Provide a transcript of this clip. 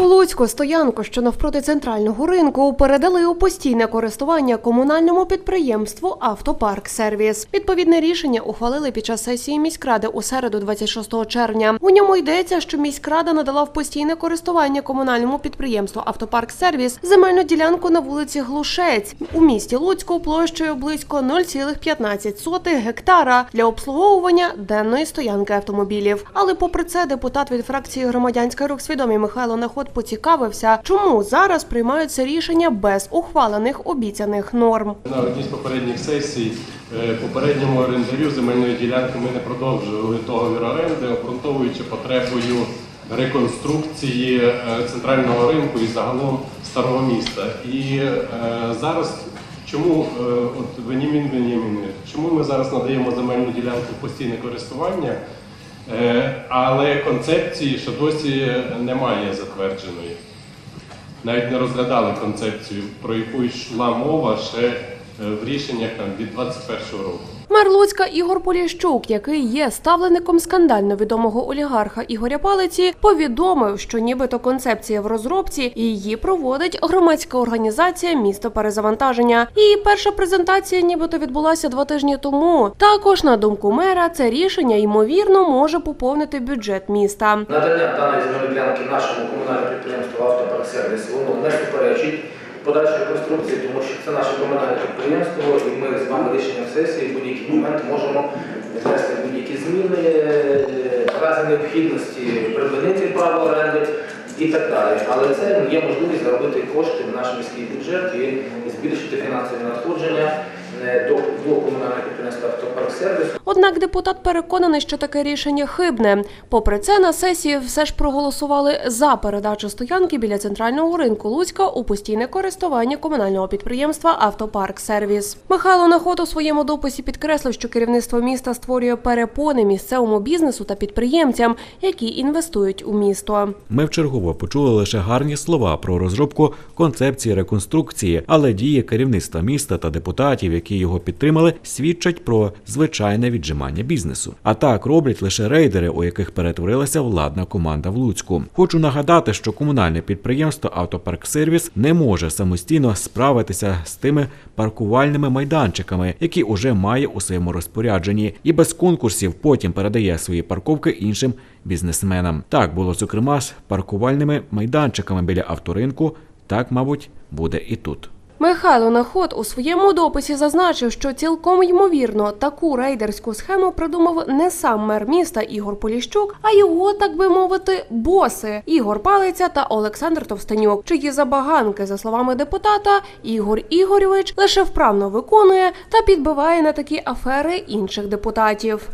У Луцьку стоянку, що навпроти центрального ринку, передали у постійне користування комунальному підприємству Автопарк Сервіс. Відповідне рішення ухвалили під час сесії міськради у середу, 26 червня. У ньому йдеться, що міськрада надала в постійне користування комунальному підприємству Автопарк Сервіс земельну ділянку на вулиці Глушець у місті Луцьку площею близько 0,15 гектара для обслуговування денної стоянки автомобілів. Але попри це, депутат від фракції громадянський рух свідомі Михайло Наход поцікавився, чому зараз приймаються рішення без ухвалених обіцяних норм. На одній з попередніх сесій е, попередньому орендарю земельної ділянки ми не продовжували договір оренди, обґрунтовуючи потребою реконструкції е, центрального ринку і загалом старого міста. І е, зараз чому е, от Венімін Венімінович, чому ми зараз надаємо земельну ділянку постійне користування? Е, Але концепції ще досі немає затвердженої. Навіть не розглядали концепцію, про яку йшла мова ще е, в рішеннях від 21 року. Мер Луцька Ігор Поліщук, який є ставлеником скандально відомого олігарха Ігоря Палиці, повідомив, що нібито концепція в розробці і її проводить громадська організація місто перезавантаження. Її перша презентація, нібито відбулася два тижні тому. Також, на думку мера, це рішення ймовірно може поповнити бюджет міста. Надання даної земельної нашому комунальному підприємству «Автопарксервіс» воно не суперечить подальшої конструкції, тому що це наше комунальне підприємство, і ми з вами рішенням сесії в будь-який момент можемо внести будь-які зміни е, разі необхідності припинити право оренди і так далі. Але це є можливість заробити кошти в наш міський бюджет і збільшити фінансові надходження е, до, до комунального підприємства «Автопарксервіс». Однак депутат переконаний, що таке рішення хибне. Попри це, на сесії все ж проголосували за передачу стоянки біля центрального ринку Луцька у постійне користування комунального підприємства Автопарк Сервіс. Михайло Наход у своєму дописі підкреслив, що керівництво міста створює перепони місцевому бізнесу та підприємцям, які інвестують у місто. Ми вчергово почули лише гарні слова про розробку концепції реконструкції, але дії керівництва міста та депутатів, які його підтримали, свідчать про звичайне віджимання бізнесу. А так роблять лише рейдери, у яких перетворилася владна команда в Луцьку. Хочу нагадати, що комунальне підприємство Автопарксервіс не може самостійно справитися з тими паркувальними майданчиками, які уже має у своєму розпорядженні, і без конкурсів потім передає свої парковки іншим бізнесменам. Так було зокрема з паркувальними майданчиками біля авторинку. Так, мабуть, буде і тут. Михайло Наход у своєму дописі зазначив, що цілком ймовірно таку рейдерську схему придумав не сам мер міста Ігор Поліщук, а його, так би мовити, боси Ігор Палиця та Олександр Товстенюк, чиї забаганки, за словами депутата, Ігор Ігорьович лише вправно виконує та підбиває на такі афери інших депутатів.